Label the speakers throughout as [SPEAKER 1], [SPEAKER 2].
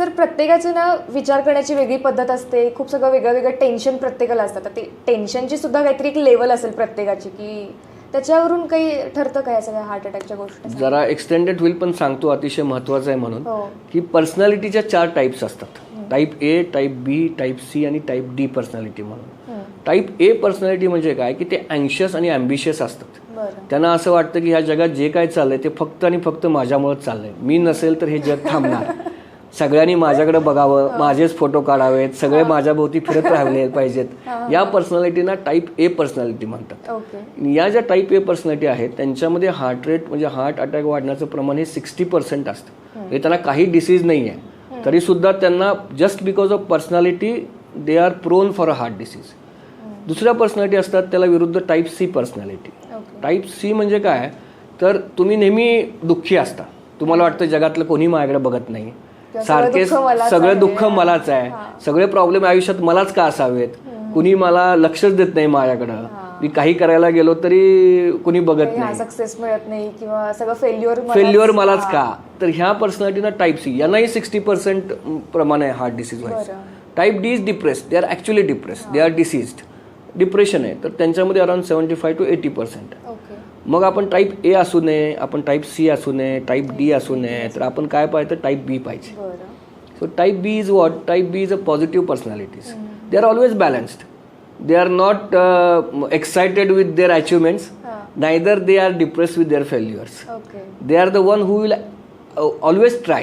[SPEAKER 1] Sir प्रत्येकाची ना विचार करण्याची वेगळी पद्धत असते. खूप सगळं वेगळं वेगळं टेन्शन प्रत्येकाला असतं. तर ते टेन्शनची सुद्धा काहीतरी एक लेवल असेल प्रत्येकाची की त्याच्यावरून काही ठरतं काय सगळ्या हार्ट अटॅकच्या गोष्टी?
[SPEAKER 2] जरा एक्सटेंडेड होईल पण सांगतो अतिशय महत्वाचं आहे म्हणून.
[SPEAKER 1] हो.
[SPEAKER 2] की पर्सनॅलिटीच्या चार टाईप्स असतात. Type A type B type C आणि टाईप डी पर्सनॅलिटी म्हणून. टाईप ए पर्सनॅलिटी म्हणजे काय? की ते अँशियस आणि अँबिशियस असतात. त्यांना असं वाटतं की ह्या जगात जे काय चाललंय ते फक्त आणि फक्त माझ्यामुळेच चाललंय. मी नसेल तर हे जग थांबणार. सगळ्यांनी माझ्याकडे बघावं माझेच फोटो काढावेत सगळे माझ्या भोवती फिरत राहिले पाहिजेत. या पर्सनॅलिटीना टाईप ए पर्सनॅलिटी म्हणतात. या ज्या टाईप ए पर्सनॅलिटी आहेत त्यांच्यामध्ये हार्ट रेट म्हणजे हार्ट अटॅक वाढण्याचं प्रमाण हे सिक्स्टी पर्सेंट असतं. म्हणजे त्यांना काही डिसीज नाही आहे. तरी सुद्धा त्यांना just because of personality they are prone for a heart disease. दुसऱ्या पर्सनॅलिटी असतात त्याला विरुद्ध type C personality. Type C म्हणजे काय? तर तुम्ही नेहमी दुःखी असता. तुम्हाला वाटतं जगातलं कोणी माझ्याकडे बघत नाही. सारखे
[SPEAKER 1] सगळं दुःख मलाच आहे.
[SPEAKER 2] सगळे प्रॉब्लेम आयुष्यात मलाच का असावेत? कुणी मला लक्षच देत नाही माझ्याकडं. मी काही करायला गेलो तरी कुणी बघत नाही.
[SPEAKER 1] सक्सेस मिळत नाही किंवा सगळं फेल्युअर
[SPEAKER 2] फेल्युअर मलाच का? तर ह्या पर्सनॅलिटीना टाईप सी यांनाही सिक्स्टी पर्सेंट प्रमाण आहे हार्ट डिसीज व्हायचं. Type D is depress they are actually depress they are diseased depression आहे. तर त्यांच्यामध्ये around seventy five to eighty percent मग आपण टाईप ए असू नये आपण टाईप सी असू नये टाईप डी असू नये तर आपण काय पाहिजे टाईप बी पाहिजे so type B is what type B is a positive personalities they are always balanced they are not excited with their achievements
[SPEAKER 1] हां.
[SPEAKER 2] Neither they are depress with their failures are the one who will uh, always try.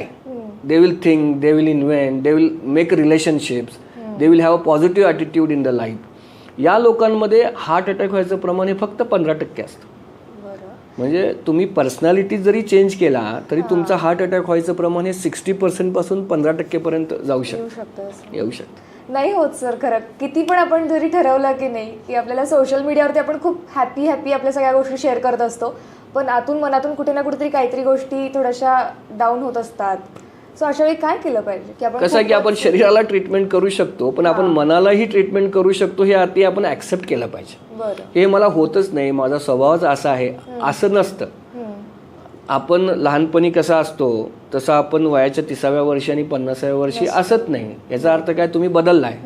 [SPEAKER 2] They will think they will invent they will make relationships. They will have a positive attitude in the life. या लोकांमध्ये heart attack व्हायचं प्रमाण हे फक्त पंधरा टक्के असतं. म्हणजे तुम्ही पर्सनॅलिटी जरी चेंज केला तरी तुमचा हार्ट अटॅक व्हायचं प्रमाण हे सिक्स्टी पर्सेंटपासून पंधरा टक्केपर्यंत जाऊ शकतं. येऊ शकतं
[SPEAKER 1] नाही होत सर खरं. किती पण आपण जरी ठरवलं की नाही की आपल्याला सोशल मीडियावरती आपण खूप हॅपी हॅपी आपल्या सगळ्या गोष्टी शेअर करत असतो पण आतून मनातून कुठे ना कुठेतरी काहीतरी गोष्टी थोड्याशा डाऊन होत असतात. सो अशा वेळी काय केलं पाहिजे? की आपण
[SPEAKER 2] कसं आहे की आपण शरीराला ट्रीटमेंट करू शकतो पण आपण मनालाही ट्रीटमेंट करू शकतो हे आधी आपण ऍक्सेप्ट केलं पाहिजे.
[SPEAKER 1] बरं.
[SPEAKER 2] हे मला होतच नाही माझा स्वभावच असा आहे असं नसतं. आपण लहानपणी कसा असतो तसं आपण वयाच्या तिसाव्या वर्षी आणि पन्नासाव्या वर्षी असत नाही. याचा अर्थ काय तुम्ही बदललाय.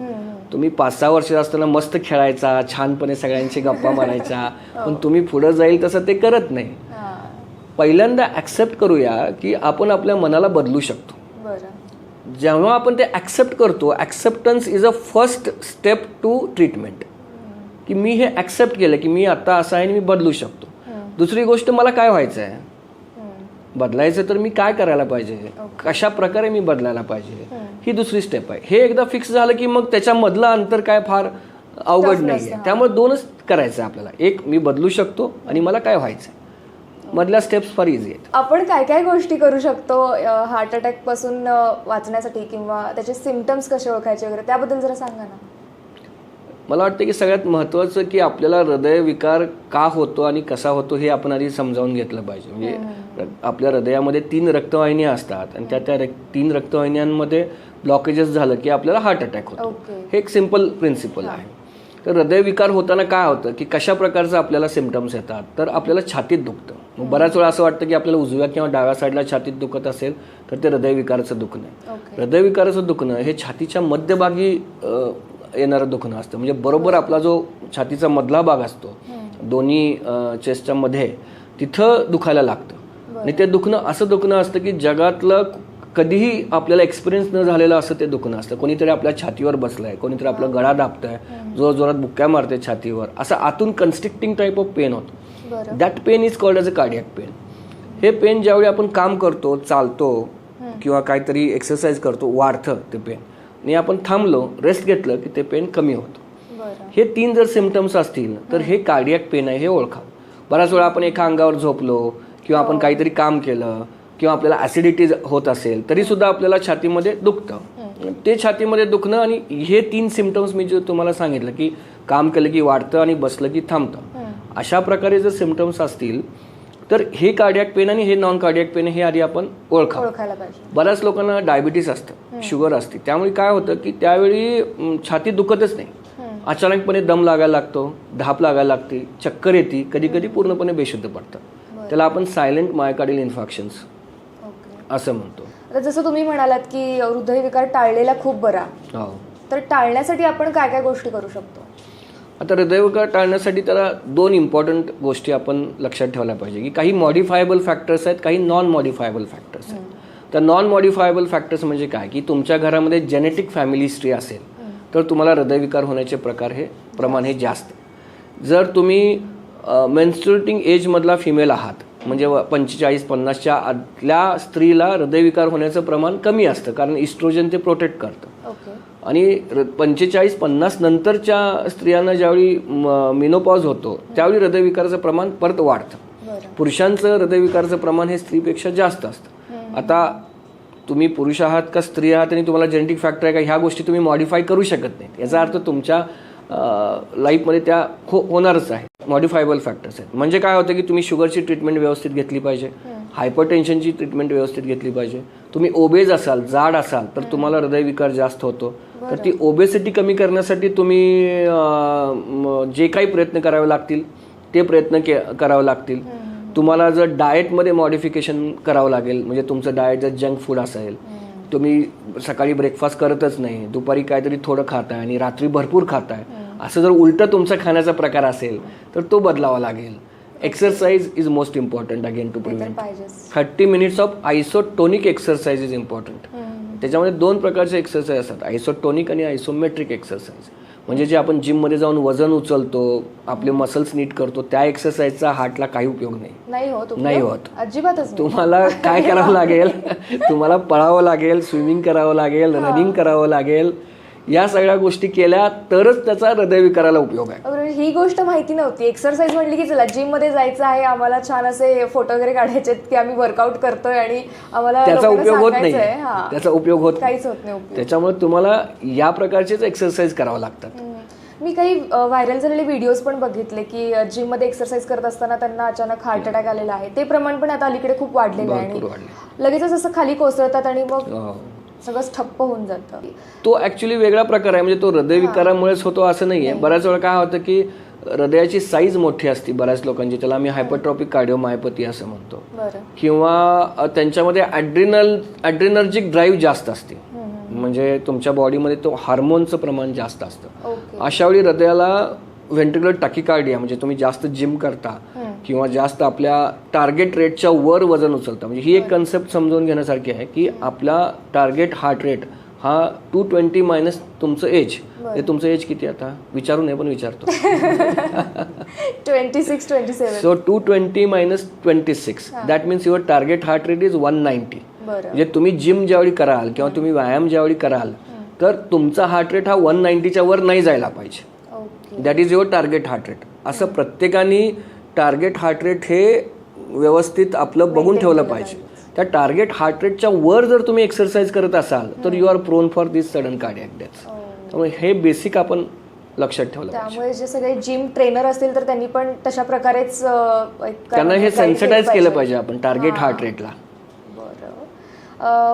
[SPEAKER 2] तुम्ही पाच सहा वर्ष असताना मस्त खेळायचा छानपणे सगळ्यांची गप्पा मारायचा पण तुम्ही पुढे जाईल तसं ते करत नाही.
[SPEAKER 1] हां.
[SPEAKER 2] पहिल्यांदा ऍक्सेप्ट करूया की आपण आपल्या मनाला बदलू शकतो. जेव्हा आपण ते ऍक्सेप्ट करतो acceptance is a first step to treatment की मी हे ऍक्सेप्ट केलं की मी आता असं आहे आणि मी बदलू शकतो. दुसरी गोष्ट मला काय व्हायचं आहे. बदलायचं तर मी काय करायला पाहिजे? कशा प्रकारे मी बदलायला पाहिजे? ही दुसरी स्टेप आहे. हे एकदा फिक्स झालं की मग त्याच्यामधलं अंतर काय फार अवघड नाही आहे त्यामुळे दोनच करायचं आहे आपल्याला. एक मी बदलू शकतो आणि मला काय व्हायचं मधल्या स्टेप्स फार इझी आहेत.
[SPEAKER 1] आपण काय काय गोष्टी करू शकतो हार्ट अटॅकपासून वाचण्यासाठी किंवा त्याचे सिमटम्स कसे ओळखायचे वगैरे त्याबद्दल जरा सांगा ना.
[SPEAKER 2] मला वाटतं की सगळ्यात महत्त्वाचं की आपल्याला हृदयविकार का होतो आणि कसा होतो हे आपण आधी समजावून घेतलं पाहिजे. म्हणजे आपल्या हृदयामध्ये तीन रक्तवाहिन्या असतात आणि त्या त्या तीन रक्तवाहिन्यांमध्ये ब्लॉकेजेस झालं की आपल्याला हार्ट अटॅक होतो. हे एक सिंपल प्रिन्सिपल आहे. तर हृदयविकार होताना काय होतं की कशा प्रकारचं आपल्याला सिमटम्स येतात तर आपल्याला छातीत दुखतं. मग बऱ्याच वेळा असं वाटतं की आपल्याला उजव्या किंवा डाव्या साईडला छातीत दुखत असेल तर ते हृदयविकाराचं दुखणं आहे. हृदयविकाराचं दुखणं हे छातीच्या मध्यभागी येणारं दुखणं असतं. म्हणजे बरोबर आपला जो छातीचा मधला भाग असतो दोन्ही चेस्टच्या मध्ये तिथं दुखायला लागतं. आणि ते दुखणं असं दुखणं असतं की जगातलं कधीही आपल्याला एक्सपिरियन्स न झालेलं असं ते दुखणं असतं. कोणीतरी आपल्या छातीवर बसलंय कोणीतरी आपला गळा दाबतंय जोर जोरात बुक्क्या मारते छातीवर. असं आतून कन्स्ट्रिक्टिंग टाईप ऑफ पेन होतं. That pain is called as a cardiac pain हे पेन ज्यावेळी आपण काम करतो चालतो किंवा काहीतरी एक्सरसाइज करतो वाढतं ते पेन आणि आपण थांबलो रेस्ट घेतलं की ते पेन कमी होतं. हे तीन जर सिमटम्स असतील तर हे. कार्डियक पेन आहे हे ओळखावं बऱ्याच वेळा आपण एका अंगावर झोपलो किंवा आपण काहीतरी काम केलं किंवा आपल्याला ॲसिडिटी होत असेल तरी सुद्धा आपल्याला छातीमध्ये दुखतं. ते छातीमध्ये दुखणं आणि हे तीन सिमटम्स मी जे तुम्हाला सांगितलं की काम केलं की वाढतं आणि बसलं की थांबतं. अशा प्रकारे जर सिमटम्स असतील तर हे कार्डियक पेन आणि हे नॉन कार्डियक पेन हे आधी आपण
[SPEAKER 1] ओळखायला पाहिजे.
[SPEAKER 2] बऱ्याच लोकांना डायबिटीस असतं शुगर असते. त्यामुळे काय होतं की त्यावेळी छाती दुखतच नाही. अचानकपणे दम लागायला लागतो धाप लागायला लागते चक्कर येते कधी कधी पूर्णपणे बेशुद्ध पडतं त्याला आपण सायलेंट मायकार्डियल इन्फेक्शन्स
[SPEAKER 1] ओके.
[SPEAKER 2] असं म्हणतो.
[SPEAKER 1] आता जसं तुम्ही म्हणालात की हृदयविकार टाळलेला खूप बरा.
[SPEAKER 2] हो.
[SPEAKER 1] तर टाळण्यासाठी आपण काय काय गोष्टी करू शकतो?
[SPEAKER 2] आता हृदयविकार टाळण्यासाठी त्याला दोन इम्पॉर्टंट गोष्टी आपण लक्षात ठेवल्या पाहिजे की काही मॉडिफायबल फॅक्टर्स आहेत काही नॉन मॉडिफायबल फॅक्टर्स आहेत तर नॉन मॉडिफायबल फॅक्टर्स म्हणजे काय? की तुमच्या घरामध्ये जेनेटिक फॅमिली हिस्ट्री असेल तर तुम्हाला हृदयविकार होण्याचे प्रकार हे प्रमाण हे जास्त. जर तुम्ही मेन्स्ट्रुएटिंग एजमधला फिमेल आहात म्हणजे पंचेचाळीस पन्नासच्या आतल्या स्त्रीला हृदयविकार होण्याचं प्रमाण कमी असतं कारण इस्ट्रोजन ते प्रोटेक्ट करतं. आणि पंचेचाळीस पन्नास नंतरच्या स्त्रियांना ज्यावेळी मिनोपॉज होतो त्यावेळी हृदयविकाराचं प्रमाण परत वाढतं. पुरुषांचं हृदयविकाराचं प्रमाण हे स्त्रीपेक्षा जास्त असतं. आता तुम्ही पुरुष आहात का स्त्री आहात आणि तुम्हाला जेनेटिक फॅक्टर आहे का ह्या गोष्टी तुम्ही मॉडिफाय करू शकत नाहीत. याचा अर्थ तुमच्या लाईफमध्ये त्या हो होणारच आहे. मॉडिफायबल फॅक्टर्स आहेत. म्हणजे काय होतं की तुम्ही शुगरची ट्रीटमेंट व्यवस्थित घेतली पाहिजे. हायपर टेन्शनची ट्रीटमेंट व्यवस्थित घेतली पाहिजे. तुम्ही ओबेज असाल जाड असाल तर तुम्हाला हृदयविकार जास्त होतो. तर ती ओबेसिटी कमी करण्यासाठी तुम्ही जे काही प्रयत्न करावे लागतील ते प्रयत्न के करावे लागतील. तुम्हाला जर डाएटमध्ये मॉडिफिकेशन करावं लागेल म्हणजे तुमचं डाएट जर जंक फूड असेल तुम्ही सकाळी ब्रेकफास्ट करतच नाही दुपारी काहीतरी थोडं खाताय आणि रात्री भरपूर खाताय असं जर उलटं तुमचा खाण्याचा प्रकार असेल तर तो बदलावा लागेल. Exercise is most important again to prevent thirty minutes of isotonic exercise is important त्याच्यामध्ये दोन प्रकारचे एक्सरसाइज असतात आयसोटोनिक आणि आयसोमेट्रिक एक्सरसाइज म्हणजे जे आपण जिममध्ये जाऊन वजन उचलतो आपले मसल्स नीट करतो त्या एक्सरसाइजचा हार्टला काही उपयोग नाही.
[SPEAKER 1] नाही होत उपयोग?
[SPEAKER 2] नाही होत.
[SPEAKER 1] अजिबातच
[SPEAKER 2] तुम्हाला काय करावं लागेल? तुम्हाला पळावं लागेल स्विमिंग करावं लागेल रनिंग करावं लागेल. या सगळ्या गोष्टी केल्या तरच त्याचा हृदयविकाराला उपयोग आहे.
[SPEAKER 1] बरोबर ही गोष्ट माहिती नव्हती. एक्सरसाइज म्हटली की चला जिममध्ये जायचं आहे आम्हाला छान असे फोटो वगैरे काढायचे की आम्ही वर्कआउट करतोय आणि आम्हाला
[SPEAKER 2] त्याचा
[SPEAKER 1] लोकांना
[SPEAKER 2] उपयोग होत
[SPEAKER 1] सांगायचंय.
[SPEAKER 2] नाही.
[SPEAKER 1] हा.
[SPEAKER 2] त्याचा उपयोग होत नाही.
[SPEAKER 1] काहीच होत नाही उपयोग.
[SPEAKER 2] त्याच्यामुळे तुम्हाला या प्रकारचेच एक्सरसाइज करावं लागतात.
[SPEAKER 1] हम्म. मी काही व्हायरल झालेले व्हिडिओज पण बघितले की जिममध्ये एक्सरसाइज करत असताना त्यांना अचानक हार्ट अटॅक आलेला आहे. ते प्रमाण पण आता अलीकडे खूप वाढलेलं आहे
[SPEAKER 2] भरपूर
[SPEAKER 1] आणि लगेचच असं खाली कोसळतात आणि मग
[SPEAKER 2] हो.
[SPEAKER 1] सगळंच ठप्प होऊन जातं.
[SPEAKER 2] तो ऍक्च्युली वेगळा प्रकार आहे. म्हणजे तो हृदयविकारामुळेच होतो असं नाहीये. बऱ्याच वेळा काय होतं की हृदयाची साईज मोठी असते बऱ्याच लोकांची. त्याला आम्ही हायपरट्रॉपिक कार्डिओमायपती असं म्हणतो. किंवा त्यांच्यामध्ये ॲड्रिनल ॲड्रिनर्जिक ड्राईव्ह जास्त असते. म्हणजे तुमच्या बॉडीमध्ये तो हार्मोनचं प्रमाण जास्त असतं.
[SPEAKER 1] ओके.
[SPEAKER 2] अशा वेळी हृदयाला व्हेंट्रिक्युलर टाकिकार्डिया म्हणजे तुम्ही जास्त जिम करता किंवा जास्त आपल्या टार्गेट रेटच्या वर वजन उचलता. म्हणजे ही एक कन्सेप्ट समजून घेण्यासारखी आहे की आपला टार्गेट हार्ट रेट हा टू ट्वेंटी मायनस तुमचं एज हे तुमचं एज किती आता? विचारू नये पण विचारतो.
[SPEAKER 1] Twenty six twenty seven
[SPEAKER 2] so two twenty minus twenty six that means your target heart rate is one ninety म्हणजे तुम्ही जिम ज्यावेळी कराल किंवा तुम्ही व्यायाम ज्यावेळी कराल तर तुमचा हार्ट रेट हा वन नाईन्टीच्या वर नाही जायला पाहिजे. That is your target heart rate असं प्रत्येकाने टार्गेट हार्ट रेट हे व्यवस्थित आपलं बघून ठेवलं पाहिजे. त्या टार्गेट हार्ट रेटच्या वर जर तुम्ही एक्सरसाइज करत असाल तर you are prone for this sudden cardiac death त्यामुळे हे बेसिक आपण लक्षात ठेवलं
[SPEAKER 1] त्यामुळे जे सगळे जिम ट्रेनर असतील तर त्यांनी पण तशा प्रकारेच
[SPEAKER 2] त्यांना हे सेन्सिटाईज केलं पाहिजे. आपण टार्गेट हार्ट रेटला
[SPEAKER 1] बरं.